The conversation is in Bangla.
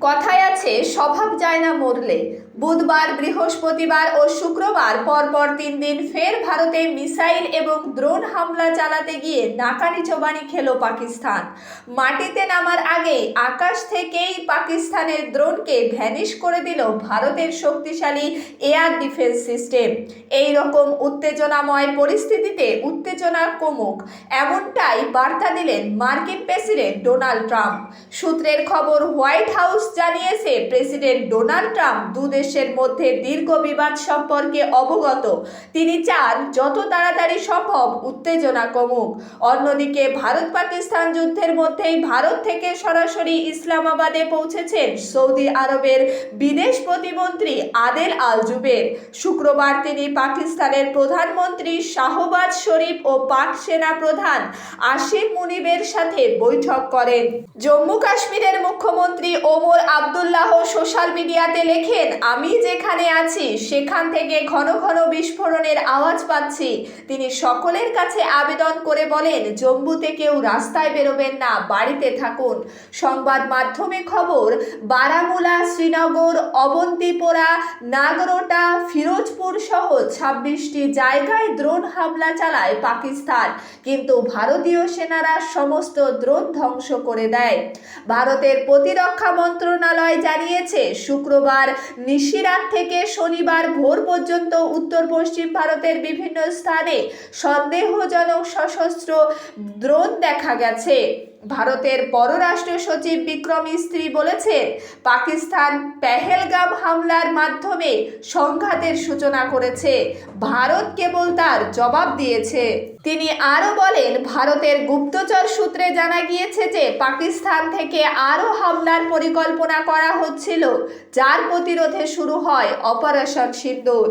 কথায় আছে স্বভাব যায় না মরলে। বুধবার, বৃহস্পতিবার ও শুক্রবার পরপর তিন দিন ফের ভারতে মিসাইল এবং ড্রোন হামলা চালাতে গিয়ে নাকানি চোবানি খেল পাকিস্তান। মাটিতে নামার আগে আকাশ থেকেই পাকিস্তানের ড্রোনকে ভ্যানিশ করে দিল ভারতের শক্তিশালী এয়ার ডিফেন্স সিস্টেম। এই রকম উত্তেজনাময় পরিস্থিতিতে উত্তেজনা কমুক, এমনটাই বার্তা দিলেন মার্কিন প্রেসিডেন্ট ডোনাল্ড ট্রাম্প। সূত্রের খবর হোয়াইট হাউস জানিয়েছে, প্রেসিডেন্ট ডোনাল্ড ট্রাম্প দু দেশের মধ্যে দীর্ঘ বিবাদ সম্পর্কে অবগত। তিনি চান যত তাড়াতাড়ি সম্ভব উত্তেজনা কমুক। অন্যদিকে ভারত পাকিস্তান যুদ্ধের মধ্যেই ভারত থেকে সরাসরি ইসলামাবাদে পৌঁছেছেন সৌদি আরবের বিদেশ প্রতিমন্ত্রী আদেল আল জুবের। শুক্রবার তিনি পাকিস্তানের প্রধানমন্ত্রী শাহবাজ শরীফ ও পাক সেনা প্রধান আসিম মুনিবের সাথে বৈঠক করেন। জম্মু কাশ্মীরের মুখ্যমন্ত্রী ওমর আবদুল্লাহ সোশ্যাল মিডিয়াতে লেখেন আমি যেখানে আছি, সেখান থেকে ঘন ঘন বিস্ফোরণের আওয়াজ পাচ্ছি। তিনি সকলের কাছে আবেদন করে বলেন, জম্মুতে কেউ রাস্তায় বেরোবেন না, বাড়িতে থাকুন। সংবাদ মাধ্যমে খবর, বারামুলা, শ্রীনগর, অবন্তিপোরা, নাগরোটা, ফিরোজপুর সহ ছাব্বিশটি জায়গায় দ্রোণ হামলা চালায় পাকিস্তান। কিন্তু ভারতীয় সেনারা সমস্ত দ্রোণ ধ্বংস করে দেয়। ভারতের প্রতিরক্ষা মন্ত্রণালয় জানিয়েছে, শুক্রবার নিশিরাত থেকে শনিবার ভোর পর্যন্ত উত্তর পশ্চিম ভারতের বিভিন্ন স্থানে সন্দেহজনক সশস্ত্র দ্রোণ দেখা গেছে। ভারতের পররাষ্ট্র সচিব বিক্রম ইস্ত্রি বলেছেন, পাকিস্তান পেহেলগাম হামলার মাধ্যমে সংঘাতের সূচনা করেছে। ভারত কেবল তার জবাব দিয়েছে। তিনি আরও বলেন, ভারতের গুপ্তচর সূত্রে জানা গিয়েছে যে পাকিস্তান থেকে আরও হামলার পরিকল্পনা করা হচ্ছিল, যার প্রতিরোধে শুরু হয় অপারেশন সিন্দুর।